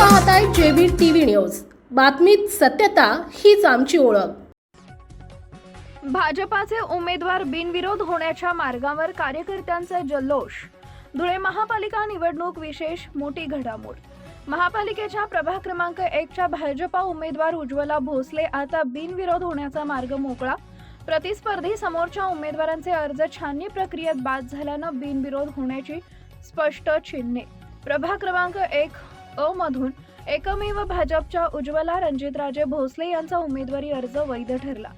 पाहताय JB TV news. बातमीत सत्यता हीच आमची ओळख. भाजपाचे उमेदवार बिनविरोध होण्याच्या मार्गावर कार्यकर्त्यांचा जल्लोष. धुळे महापालिका निवडणूक विशेष मोठी घडामोड. महापालिकेच्या प्रभाग क्रमांक एकच्या भाजपा उमेदवार उज्ज्वला भोसले आता बिनविरोध होण्याचा मार्ग मोकळा. प्रतिस्पर्धी समोरच्या उमेदवारांचे अर्ज छाननी प्रक्रियेत बाद झाल्यानं बिनविरोध होण्याची स्पष्ट चिन्हे. प्रभाग क्रमांक एक अ मधून एकमेव भाजपच्या उज्ज्वला रणजितराजे भोसले यांचा उमेदवारी अर्ज वैध ठरला.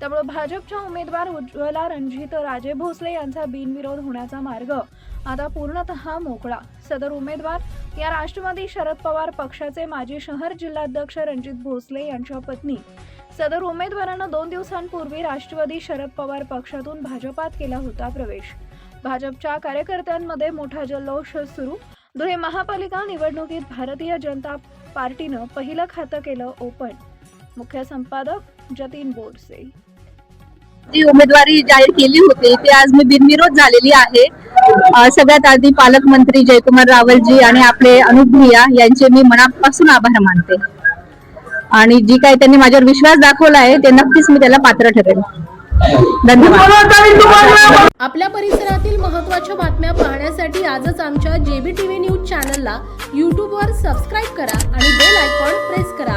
त्यामुळे भाजपच्या उमेदवार उज्ज्वला रणजित राजे भोसले यांचा बिनविरोध होण्याचा मार्ग आता पूर्णतः मोकळा. सदर उमेदवार या राष्ट्रवादी शरद पवार पक्षाचे माजी शहर जिल्हाध्यक्ष रणजित भोसले यांच्या पत्नी. सदर उमेदवारानं दोन दिवसांपूर्वी राष्ट्रवादी शरद पवार पक्षातून भाजपात केला होता प्रवेश. भाजपच्या कार्यकर्त्यांमध्ये मोठा जल्लोष सुरू धुळे महापालिका निवडणुकीत भारतीय जनता पार्टीनं पहिलं खातं केलं ओपन. मुख्य संपादक जतीन बोरसे. जी उमेदवारी जाहीर केली होती ती आज मी बिनविरोध झालेली आहे. सगळ्यात आधी पालकमंत्री जयकुमार रावलजी आणि आपले अनुप भैया यांचे मी मनापासून आभार मानते. आणि जी काही त्यांनी माझ्यावर विश्वास दाखवला आहे ते नक्कीच मी त्याला पात्र ठरेल. धन्यवाद. आपल्या परिसरातील महत्त्वाच्या बातम्या पाहण्यासाठी आजच आमच्या जेबी टीव्ही न्यूज चॅनलला यूट्यूबवर सबस्क्राईब करा आणि बेल आयकॉन प्रेस करा.